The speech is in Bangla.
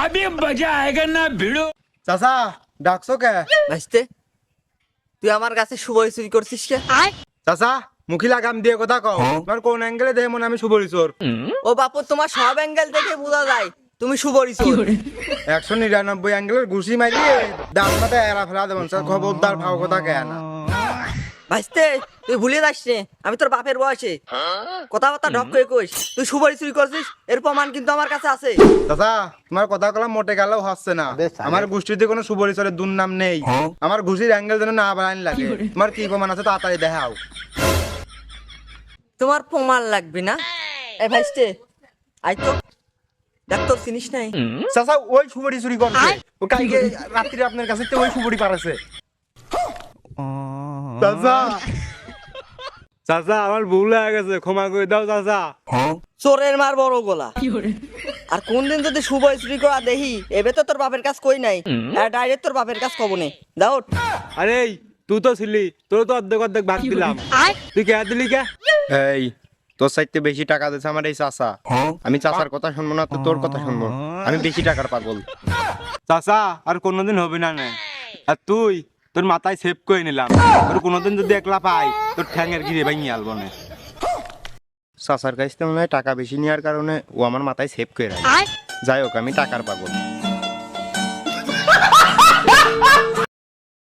अभी मजा आएगा ना भिड़ो চাচা ডাকছো কে ভাইস্তে তুই আমার কাছে শুভ চুরি করছিস কে চাচা মুখি লাগাম দিয়ে কথা কও তোমার কোন অ্যাঙ্গেলে দেখে মনে আমি শুভরি চোর ও বাপু তোমার সব অ্যাঙ্গেল দেখে বোঝা যায় তুমি শুভরি চোর একশো নিরানব্বই অ্যাঙ্গেলের ঘুষি মারিয়ে দাঁত মাথায় এরা ফেলা দেবেন স্যার খবরদার ফাও কথা কেন ভাইস্তে তুই ভুলে যাস রে। আমি তোর বাপের বয়সে। কথাবার্তা ঢপ করে কইস। তুই সুপারি চুরি করছিস এর প্রমাণ কিন্তু আমার কাছে আছে। চাচা তোমার কথা কলাম মোটে গেলেও হচ্ছে না। আমার গোষ্ঠীতে কোনো দুর্নাম নেই। আমার ঘুষির অ্যাঙ্গেল যেন না বাড়ানি লাগে। তোমার কি প্রমাণ আছে তাড়াতাড়ি দেখাও। তোমার প্রমাণ লাগবে না? এই ভাইস্তে আই তো। দেখ তোর চিনিস নাই। চাচা ওই সুপরি চুরি করছে। ও কালকে রাত্রি আপনার কাছে তো ওই সুপরি পারেছে চাচা। চাচা আমার ভুল হয়ে গেছে ক্ষমা করে দাও চাচা। চোরের মার বড় গোলা। আর কোন দিন যদি শুভ চুরি করা দেখি এবে তো তোর বাপের কাজ কই নাই। ডাইরেক্ট তোর বাপের কাজ কব নে দাও। আরে তুই তো ছিলি তোর তো অর্ধেক অর্ধেক ভাগ দিলাম। তুই কে দিলি কে? এই তোর সাইতে বেশি টাকা দিচ্ছে আমার এই চাচা। আমি চাচার কথা শুনব না তো তোর কথা শুনব। আমি বেশি টাকার পাগল। চাচা আর কোনোদিন হবে না না। আর তুই? তোর মাথায় সেভ করে নিলাম। তোর কোনোদিন যদি একলা পাই তোর ঠ্যাঙের গিরে ভাঙি আলবো না। চাচার কাছ থেকে মনে হয় টাকা বেশি নেওয়ার কারণে ও আমার মাথায় সেভ করে রাখে। যাই হোক আমি টাকার পাগল।